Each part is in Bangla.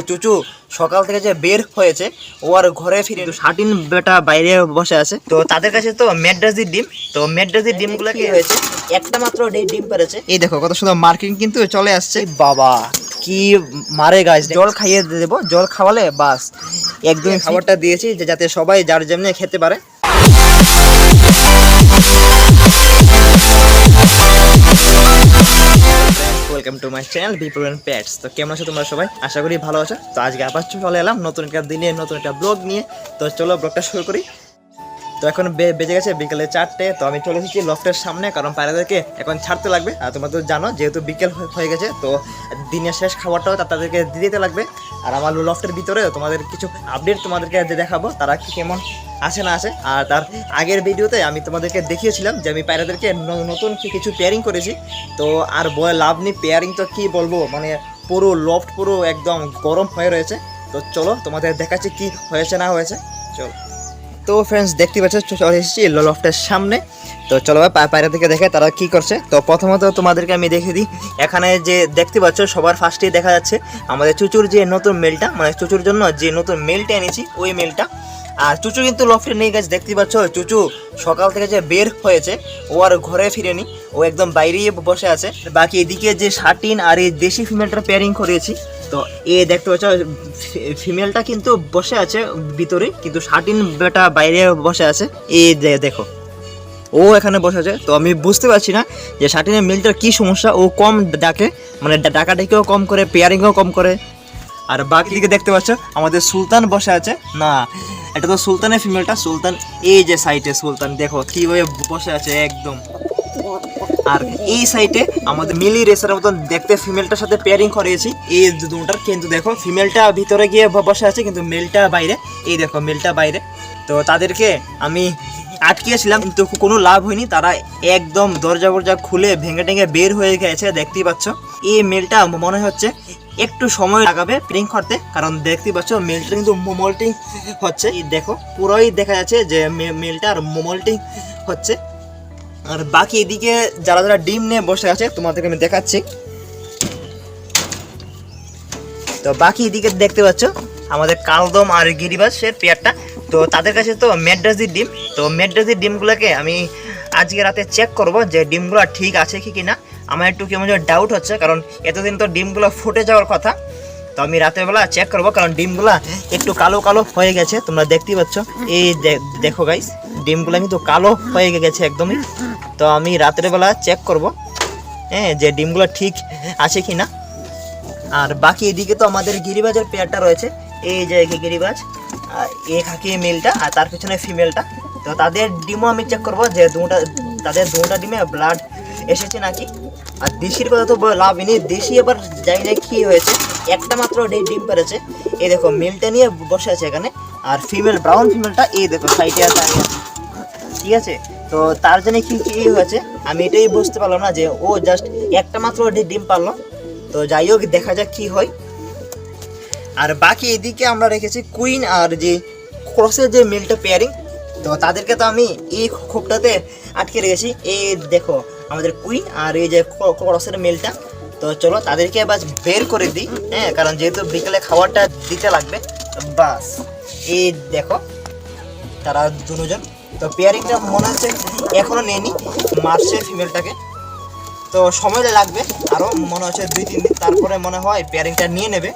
চুচু সকাল থেকে যে বের হয়েছে ও আর ঘরে ফিরে শার্টিন বেটা বাইরে বসে আছে। তো তাদের কাছে তো মেড্রাজির ডিম তো মেড্রাজির ডিমগুলো কি হয়েছে একটা মাত্র ডে- ডিম পেরেছে। এই দেখো কত সুন্দর মার্কিং কিন্তু চলে আসছে। বাবা কি মারে গাছ জল খাইয়ে দেবো জল খাওয়ালে বাস। একদম খাবারটা দিয়েছি যে যাতে সবাই যার যেমনি খেতে পারে। Welcome to my channel Bipul and pets তো কেমন আছো তোমরা সবাই? আশা করি ভালো আছো। তো আজকে আবার চলে এলাম নতুন একটা দিনে, নতুন একটা ব্লগ নিয়ে। তো চলো ব্লগটা শুরু করি। তো এখন বেজে গেছে বিকেলে চারটে। তো আমি চলে এসেছি লফটের সামনে, কারণ পায়রাদেরকে এখন ছাড়তে লাগবে। আর তোমরা তো জানো, যেহেতু বিকেল হয়ে- গেছে, তো দিনের শেষ খাবারটাও তাদেরকে দিয়ে দিতে লাগবে। আর আমার লফটের ভিতরে তোমাদের কিছু আপডেট তোমাদেরকে দেখাবো, তারা কেমন আছে না আসে আর তার আগের ভিডিওতে আমি তোমাদেরকে দেখিয়েছিলাম যে আমি পায়রাদেরকে নতুন কিছু পেয়ারিং করেছি। তো আর বয় লাভ নেই পেয়ারিং তো কি বলব? মানে পুরো লফট পুরো একদম গরম হয়ে রয়েছে। তো চলো তোমাদের দেখাচ্ছি কি হয়েছে না হয়েছে। চলো। তো ফ্রেন্ডস দেখতে পাচ্ছ চলে এসেছি লফটের সামনে। তো চলো ভাই পা- থেকে দেখে তারা কি করছে। তো প্রথমত তোমাদেরকে আমি দেখিয়ে দিই, এখানে যে দেখতে পাচ্ছ, সবার ফার্স্টেই দেখা যাচ্ছে আমাদের চুচুর যে নতুন মেলটা মানে চুচুর জন্য যে নতুন মেলটা এনেছি, ওই মেলটা আর চুচু কিন্তু লফটে নেই গেছে দেখতে পাচ্ছ চুচু সকাল থেকে যে বের হয়েছে, ও আর ঘরে ফিরেনি, ও একদম বাইরেই বসে আছে। বাকি এদিকে যে শার্টিন আর এই দেশি ফিমেলটা পেয়ারিং করেছি, তো এ দেখতে পাচ্ছ ফিমেলটা কিন্তু বসে আছে ভিতরে, কিন্তু শার্টিন বেটা বাইরে বসে আছে। এ দেখো, ও এখানে বসে আছে, তো আমি বুঝতে পারছি না যে শার্টিনের মিলটার কি সমস্যা, ও কম ডাকে মানে ডাকাডাকিও কম করে পেয়ারিংও কম করে। আর বাকি দিকে দেখতে পাচ্ছ, আমাদের সুলতান বসে আছে। না, এটা তো সুলতানের ফিমেলটা সুলতান, এই যে সাইটে সুলতান, দেখো কীভাবে বসে আছে একদম। আর এই সাইডে আমাদের মিলি রেসার মতন দেখতে ফিমেলটার সাথে পেয়ারিং করিয়েছি এই দুটার কিন্তু দেখো ফিমেলটা ভিতরে গিয়ে বসে আছে, কিন্তু মেলটা বাইরে। এই দেখো মেলটা বাইরে। তো তাদেরকে আমি আটকিয়েছিলাম, কিন্তু কোনো লাভ হয়নি। তারা একদম দরজা ফরজা খুলে ভেঙে টেঙে বের হয়ে গেছে, দেখতেই পাচ্ছ। এই মেলটা মনে হচ্ছে একটু সময় লাগাবে প্রিং করতে। কারণ দেখতে পাচ্ছ মেলটা কিন্তু মোমল্টিং হচ্ছে। দেখো, পুরোই দেখা যাচ্ছে যে মেলটা আর মোমল্টিং হচ্ছে। আর বাকি এদিকে যারা যারা ডিম নিয়ে বসে আছে, তোমাদেরকে আমি দেখাচ্ছি। তো বাকি এদিকে দেখতে পাচ্ছ, আমাদের কালদম আর গিরিবাসের পেয়ারটা। তো তাদের কাছে তো মেড্রাজির ডিম। তো মেড্রাজির ডিমগুলোকে আমি আজকে রাতে চেক করব যে ডিমগুলো ঠিক আছে কি কিনা। আমার একটু কেমন ডাউট হচ্ছে, কারণ এতদিন তো ডিমগুলো ফুটে যাওয়ার কথা। তো আমি রাতের বেলা চেক করব, কারণ ডিমগুলা একটু কালো কালো হয়ে গেছে, তোমরা দেখতেই পাচ্ছ। এই দেখো গাইস ডিমগুলো কিন্তু কালো হয়ে গেছে একদমই। তো আমি রাতের বেলা চেক করব হ্যাঁ যে ডিমগুলো ঠিক আছে কি না আর বাকি এদিকে তো আমাদের গিরিবাজের পেয়ারটা রয়েছে। এই যে গিরিবাজ, আর এ খাকি মেলটা আর তার পিছনে ফিমেলটা তো তাদের ডিমও আমি চেক করব, যে দুটা, তাদের দুটা ডিমে ব্লাড এসেছে নাকি। আর দেশির কথা তো বলে লাভ নেই। দেশি এবার জানি না কি হয়েছে। একটা মাত্র ডিম পেরেছে। এই দেখো, মেলটা নিয়ে বসে আছে এখানে। আর ফিমেল ব্রাউন ফিমেলটা এই দেখো সাইডে আছে। ঠিক আছে? তো তার জন্য কি কি হয়েছে? আমি এটাই বুঝতে পারলাম না যে ও জাস্ট একটা মাত্র ডিম পারল। তো যাই হোক, দেখা যাক কি হয়। আর বাকি এদিকে আমরা রেখেছি কুইন আর যে ক্রসের যে মিলটা পেয়ারিং তো তাদেরকে তো আমি এই খোপটাতে আটকে রেখেছি। এই দেখো আমাদের কুইন আর এই যে ক্রসের মেলটা তো চলো তাদেরকে বাস বের করে দিই হ্যাঁ? কারণ যেহেতু বিকেলে খাবারটা দিতে লাগবে বাস, এই দেখো, তারা দুজন। তো পেয়ারিংটা মনে হচ্ছে এখনও নেয়নি মারছে ফিমেলটাকে তো সময় লাগবে আরও মনে হচ্ছে দুই, তিন দিন, তারপরে মনে হয় পেয়ারিংটা নিয়ে নেবে।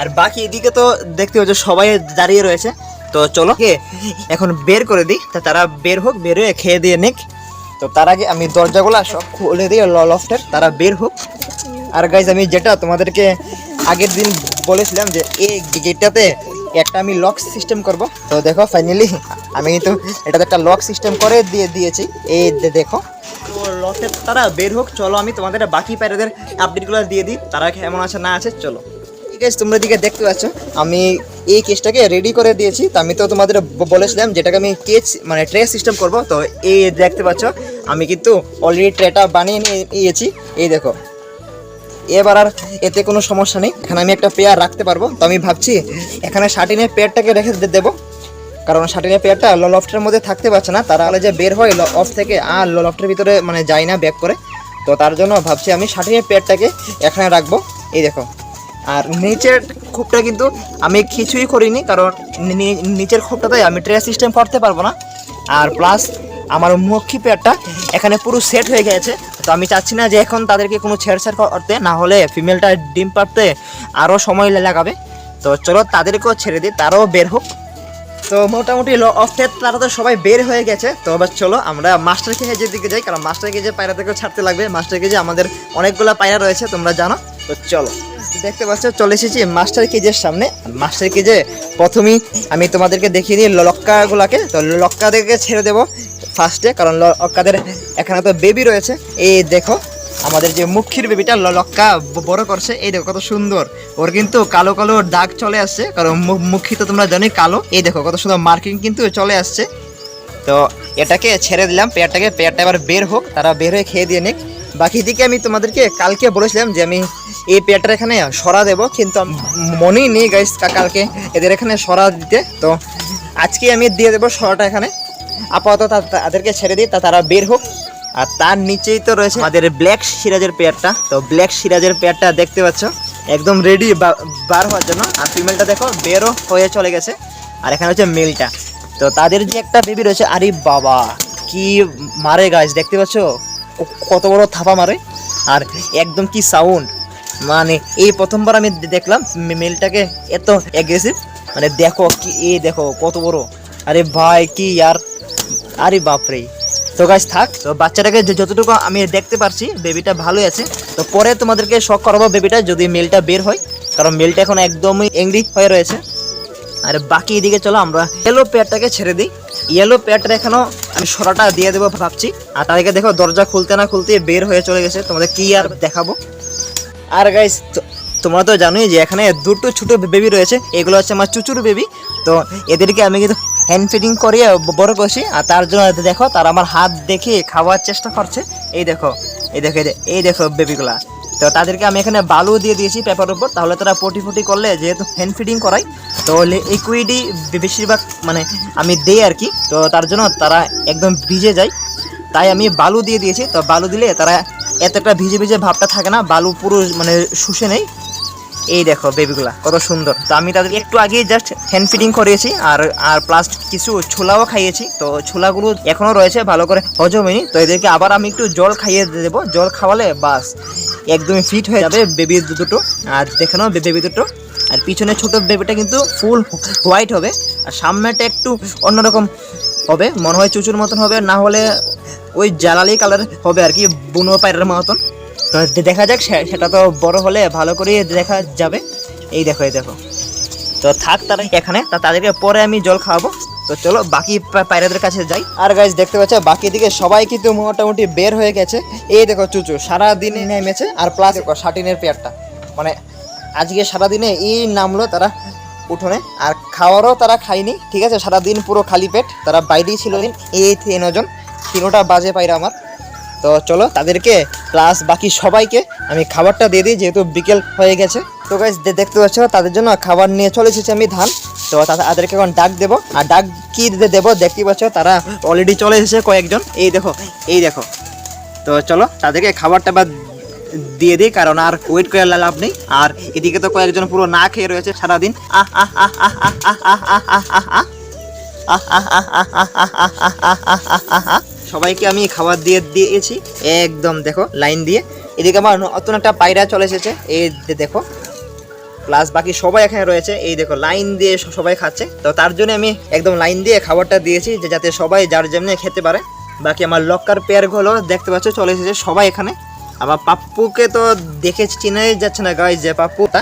আর বাকি এদিকে তো দেখতে পাচ্ছ সবাই দাঁড়িয়ে রয়েছে। তো চলো এখন বের করে দিই, তা তারা বের হোক, বের হয়ে খেয়ে দিয়ে নিক। তো তার আগে আমি দরজাগুলো সব খুলে দিই লফটের, তারা বের হোক। আর গাইজ আমি যেটা তোমাদেরকে আগের দিন বলেছিলাম যে এই গেটটাতে একটা আমি লক সিস্টেম করব। তো দেখো ফাইনালি আমি কিন্তু এটাতে একটা লক সিস্টেম করে দিয়ে দিয়েছি। এই দেখো। তো লকের তারা বের হোক, চলো আমি তোমাদের বাকি প্যারেদের আপডেটগুলো দিয়ে দিই। তারা কেমন আছে না আছে, চলো। ঠিক তোমরা দিকে দেখতে পাচ্ছ। আমি এই কেসটাকে রেডি করে দিয়েছি। তো আমি তো তোমাদের বলেছিলাম যেটাকে আমি কেচ মানে ট্রে সিস্টেম করব। তো এই দেখতে পাচ্ছ, আমি কিন্তু অলরেডি ট্রেটা বানিয়ে নিয়ে নিয়েছি। এই দেখো। এবার আর এতে কোনো সমস্যা নেই। এখানে আমি একটা পেয়ার রাখতে পারব। তো আমি ভাবছি, এখানে শার্টিনের পেয়ারটাকে রেখে দেবো। কারণ শার্টিনের পেয়ারটা লফটের মধ্যে থাকতে পারছে না। তারা যে বের হয় অফ থেকে, আর লফটের ভিতরে মানে যায় না ব্যাক করে। তো তার জন্য ভাবছি আমি শার্টিনের পেয়ারটাকে এখানে রাখব। এই দেখো। আর নিচের খোপটা কিন্তু আমি কিছুই করিনি, কারণ নিচের খোপটাতে আমি ট্রে সিস্টেম করতে পারব না। আর প্লাস আমার মক্ষী পেয়ারটা এখানে পুরো সেট হয়ে গেছে। তো আমি চাচ্ছি না যে এখন তাদেরকে কোনো ছেড়ছাড় করতে, না হলে ফিমেলটা ডিম পাড়তে আরও সময় লাগাবে। তো চলো তাদেরকেও ছেড়ে দিই, তারাও বের হোক। তো মোটামুটি ল অফে তারা তো সবাই বের হয়ে গেছে। তো এবার চলো আমরা মাস্টার কেজের দিকে যাই, কারণ মাস্টার কেজে পায়রাদেরকেও ছাড়তে লাগবে। মাস্টার কেজে আমাদের অনেকগুলো পায়রা রয়েছে, তোমরা জানো। তো চলো। দেখতে পাচ্ছ, চলে এসেছি মাস্টার কেজের সামনে। মাস্টার কেজে প্রথমেই আমি তোমাদেরকে দেখিয়ে দিই লক্কাগুলোকে। তো লক্কাদেরকে ছেড়ে দেবো ফার্স্টে, কারণ লক্কাদের এখানে তো বেবি রয়েছে। এই দেখো, আমাদের যে মুখির বেবিটা লক্কা বড় করছে, এই দেখো কত সুন্দর। ওর কিন্তু কালো কালো দাগ চলে আসছে, কারণ মুখী তো তোমরা জানোই কালো। এই দেখো কত সুন্দর মার্কিং কিন্তু চলে আসছে। তো এটাকে ছেড়ে দিলাম, পেয়ারটাকে, পেয়ারটা এবার বের হোক, তারা বের হয়ে খেয়ে দিয়ে নিক। বাকি দিকে আমি তোমাদেরকে কালকে বলেছিলাম যে আমি এই পেয়ারটা এখানে সরা দেবো, কিন্তু মনেই নেই গাইস কালকে এদের এখানে সরা দিতে। তো আজকে আমি দিয়ে দেবো সরাটা এখানে। আপাতত তাদেরকে ছেড়ে দিই, তা তারা বের হোক। আর তার নিচেই তো রয়েছে আমাদের ব্ল্যাক সিরাজের পেয়ারটা। তো ব্ল্যাক সিরাজের পেয়ারটা দেখতে পাচ্ছ, একদম রেডি বার হওয়ার জন্য। আর ফিমেলটা দেখো বেরও হয়ে চলে গেছে। আর এখানে হচ্ছে মেলটা তো তাদের যে একটা বেবি রয়েছে, আরে বাবা, কি মারে গাছ দেখতে পাচ্ছ? কত বড় থাপা মারে। আর একদম কি সাউন্ড মানে এই প্রথমবার আমি দেখলাম মেলটাকে এত অ্যাগ্রেসিভ মানে দেখো কি, এ দেখো কত বড়। আরে ভাই, কি আর? আরে বাপরে। তো গাছ থাক। তো বাচ্চাটাকে যতটুকু আমি দেখতে পারছি বেবিটা ভালোই আছে। তো পরে তোমাদেরকে শখ করাবো বেবিটা যদি মেলটা বের হয়। কারণ মেলটা এখন একদমই এংরি হয়ে রয়েছে। আর বাকি এদিকে চলো, আমরা ইয়েলো পেয়ারটাকে ছেড়ে দিই। ইয়েলো পেয়ারটা এখানেও আমি সরাটা দিয়ে দেবো ভাবছি। আর তাদেরকে দেখো, দরজা খুলতে না খুলতে বের হয়ে চলে গেছে। তোমাদের কি আর দেখাবো? আর গাইস তোমরা তো জানোই যে এখানে দুটো ছোটো বেবি রয়েছে। এগুলো হচ্ছে আমার চুচুর বেবি তো এদেরকে আমি কিন্তু হ্যান্ড ফিডিং করিয়ে বড় করছি। আর তার জন্য দেখো, তারা আমার হাত দেখে খাওয়ার চেষ্টা করছে। এই দেখো এই দেখো এই দেখো বেবিগুলা তো তাদেরকে আমি এখানে বালু দিয়ে দিয়েছি পেপার উপর। তাহলে তারা পটি ফটি করলে যেহেতু হ্যান্ড ফিডিং করাই তো লিকুইডই বেশিরভাগ মানে আমি দেই আর কি। তো তার জন্য তারা একদম ভিজে যায়। তাই আমি বালু দিয়ে দিয়েছি। তো বালু দিলে তারা এতটা ভিজে ভিজে ভাবটা থাকে না, বালু পুরো মানে শুষে নেই এই দেখো বেবিগুলা কত সুন্দর। তো আমি তাদের একটু আগে জাস্ট হ্যান্ড ফিডিং করিয়েছি। আর আর প্লাস কিছু ছোলাও খাইয়েছি। তো ছোলাগুলো এখনও রয়েছে, ভালো করে হজম হয়নি। তো এদেরকে আবার আমি একটু জল খাইয়ে দেবো। জল খাওয়ালে বাস, একদমই ফিট হয়ে যাবে বেবি দুটো। আর দেখে নাও বেবি দুটো। আর পিছনে ছোট বেবিটা কিন্তু ফুল হোয়াইট হবে। আর সামনেটা একটু অন্যরকম হবে, মনে হয় চুচুর মতন হবে না হলে ওই জ্বালালি কালার হবে আর কি, বুনো পায়রার মতন। তো দেখা যাক সেটা তো বড় হলে ভালো করে দেখা যাবে। এই দেখো এই দেখো। তো থাক তারা এখানে, তা তাদেরকে পরে আমি জল খাওয়াবো। তো চলো, বাকি পায়রাদের কাছে যাই। আর গাছ দেখতে পাচ্ছ, বাকি দিকে সবাই কিন্তু মোটামুটি বের হয়ে গেছে। এই দেখো, চুচু সারা দিনে নেমেছে, আর প্লাস শাটিনের পেয়ারটা মানে আজকে সারাদিনে এই নামলো তারা উঠোনে, আর খাওয়ারও তারা খায়নি, ঠিক আছে? সারাদিন পুরো খালি পেট, তারা বাইরেই ছিল দিন, এই তিনজন তিনোটা বাজে পায়রা আমার। তো চলো, তাদেরকে প্লাস বাকি সবাইকে আমি খাবারটা দিয়ে দিই, যেহেতু বিকেল হয়ে গেছে। তো গাইজ দেখতে পাচ্ছ, তাদের জন্য খাবার নিয়ে চলে এসেছি আমি ধান। তো তাদেরকে এখন ডাক দেবো। আর ডাক কি দে- দেবো দেখতে পাচ্ছ, তারা অলরেডি চলে এসেছে কয়েকজন। এই দেখো এই দেখো। তো চলো, তাদেরকে খাবারটা বা দিয়ে দিই কারণ আর ওয়েট করে লাভ নেই আর এদিকে তো কয়েকজন পুরো না খেয়ে রয়েছে সারাদিন আহ আহ আহ আহ আহ আহ আহ আহ আহ আহ সবাইকে আমি খাবার দিয়ে দিয়েছি একদম দেখো লাইন দিয়ে এদিকে আমার নতুন একটা পায়রা চলে এসেছে এই দেখো প্লাস বাকি সবাই এখানে রয়েছে এই দেখো লাইন দিয়ে সবাই খাচ্ছে তো তার জন্য আমি একদম লাইন দিয়ে খাবারটা দিয়েছি যে যাতে সবাই যার যেমনি খেতে পারে বাকি আমার লক্কার পেয়ারগুলো দেখতে পাচ্ছ চলে এসেছে সবাই এখানে আবার পাপ্পুকে তো দেখে চিনাই যাচ্ছে না গাই যে পাপ্পুটা।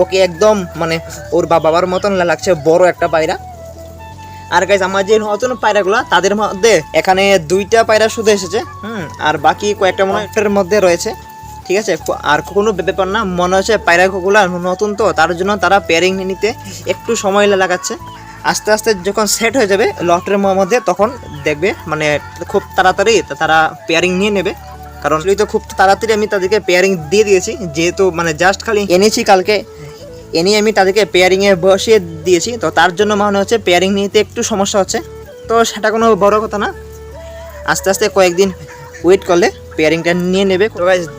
ওকে একদম মানে ওর বাবার মতন লাগছে, বড় একটা পায়রা। আর গাইজ আমার যে নতুন পায়রাগুলো, তাদের মধ্যে এখানে দুইটা পায়রা শুধু এসেছে, হুম, আর বাকি কয়েকটা মনে মধ্যে রয়েছে, ঠিক আছে? আর কোনো ব্যাপার না, মনে হচ্ছে পায়রাগুলো নতুন তো, তার জন্য তারা পেয়ারিং নিতে একটু সময় লাগাচ্ছে। আস্তে আস্তে যখন সেট হয়ে যাবে লটের মধ্যে, তখন দেখবে মানে খুব তাড়াতাড়ি তারা পেয়ারিং নিয়ে নেবে। কারণ তো খুব তাড়াতাড়ি আমি তাদেরকে পেয়ারিং দিয়ে দিয়েছি। যেহেতু মানে জাস্ট খালি এনেছি কালকে এ নিয়ে আমি তাদেরকে পেয়ারিংয়ে বসিয়ে দিয়েছি। তো তার জন্য মনে হচ্ছে পেয়ারিং নিতে একটু সমস্যা হচ্ছে। তো সেটা কোনো বড় কথা না। আস্তে আস্তে কয়েকদিন ওয়েট করলে পেয়ারিংটা নিয়ে নেবে।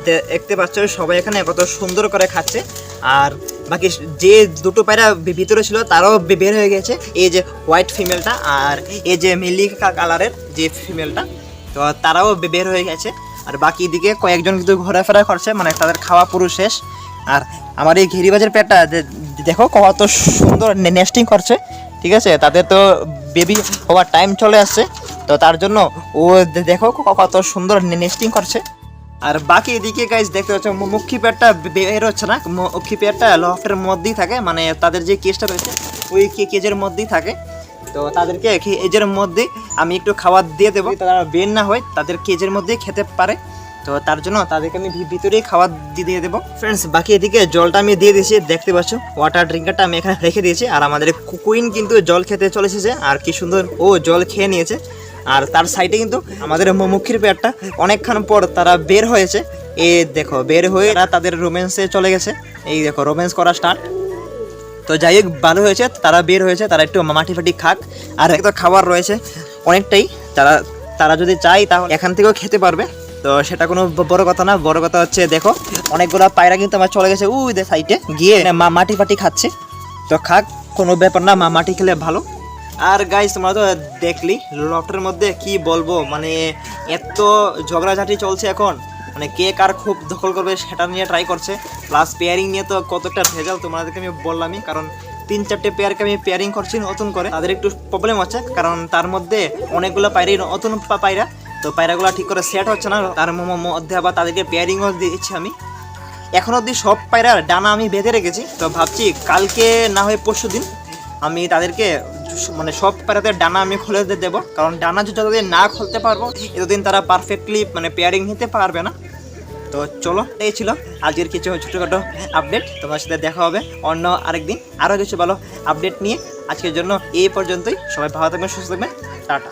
দে- দেখতে পাচ্ছ সবাই এখানে কত সুন্দর করে খাচ্ছে। আর বাকি যে দুটো পায়রা ভিতরে ছিল, তারাও বের হয়ে গেছে। এই যে হোয়াইট ফিমেলটা আর এই যে মিলি কালারের যে ফিমেলটা তো তারাও বের হয়ে গেছে। আর বাকি দিকে কয়েকজন কিন্তু ঘোরাফেরা করছে মানে তাদের খাওয়া পুরো শেষ। আর আমার এই ঘিরিবাজের পেটটা দেখো কত সুন্দর নেস্টিং করছে, ঠিক আছে? তাদের তো বেবি হওয়ার টাইম চলে আসছে, তো তার জন্য ও দেখো কত সুন্দর নেস্টিং করছে। আর বাকি এদিকে গাইজ দেখতে পাচ্ছ, মু- মুখী পেয়ারটা বে- বের হচ্ছে না মুখী পেয়ারটা লফটের মধ্যেই থাকে মানে তাদের যে কেসটা রয়েছে, ওই কেজের মধ্যেই থাকে। তো তাদেরকে এজের মধ্যেই আমি একটু খাবার দিয়ে দেবো। তারা বের না হয় তাদের কেজের মধ্যেই খেতে পারে। তো তার জন্য তাদেরকে আমি ভিতরেই খাবার দিয়ে দেবো। ফ্রেন্ডস বাকি এদিকে জলটা আমি দিয়ে দিয়েছি, দেখতে পাচ্ছ? ওয়াটার ড্রিঙ্কারটা আমি এখানে রেখে দিয়েছি। আর আমাদের কুকুইন কিন্তু জল খেতে চলে এসেছে। আর কি সুন্দর, ও জল খেয়ে নিয়েছে। আর তার সাইডে কিন্তু আমাদের মুখির পেয়ারটা অনেকক্ষণ পর তারা বের হয়েছে। এ দেখো, বের হয়ে তারা তাদের রোম্যান্সে চলে গেছে। এই দেখো রোম্যান্স করা স্টার্ট তো যাই হোক ভালো হয়েছে, তারা বের হয়েছে, তারা একটু মাটি ফাটি খাক। আর একটা খাবার রয়েছে, অনেকটাই। তারা তারা যদি চায়, তাহলে এখান থেকেও খেতে পারবে। তো সেটা কোনো বড় কথা না, বড় কথা হচ্ছে, দেখো, অনেকগুলো পায়রা কিন্তু আমার চলে গেছে, উই, দে সাইডে গিয়ে মাটি ফাটি খাচ্ছে। তো খাক, কোনো ব্যাপার না, মা মাটি খেলে ভালো। আর গাইস তোমরা তো দেখলি, লটের মধ্যে কি বলব মানে এত ঝগড়াঝাটি চলছে এখন। মানে কে কার খুব দখল করবে সেটা নিয়ে ট্রাই করছে। প্লাস পেয়ারিং নিয়ে তো কতটা ভেজাল তোমাদেরকে আমি বললামই, কারণ তিন চারটে পেয়ারকে আমি পেয়ারিং করছি নতুন করে, তাদের একটু প্রবলেম হচ্ছে, কারণ তার মধ্যে অনেকগুলো পায়রাই নতুন পায়রা, তো পায়রাগুলো ঠিক করে সেট হচ্ছে না, তার মধ্যে আবার তাদেরকে পেয়ারিংও দিচ্ছি আমি। এখন অবধি সব পায়রার ডানা আমি বেঁধে রেখেছি, তো ভাবছি কালকে না হয় পরশু দিন আমি তাদেরকে মানে সব পায়রাতে ডানা আমি খুলে দেবো। কারণ ডানা যতদিন না খুলতে পারব, এতদিন তারা পারফেক্টলি মানে পেয়ারিং নিতে পারবে না। তো চলো, এই ছিল আজকের কিছু ছোটোখাটো আপডেট তোমার সাথে দেখা হবে অন্য আরেকদিন আরও কিছু ভালো আপডেট নিয়ে। আজকের জন্য এই পর্যন্তই। সবাই ভালো থাকবেন, সুস্থ থাকবেন। টাটা।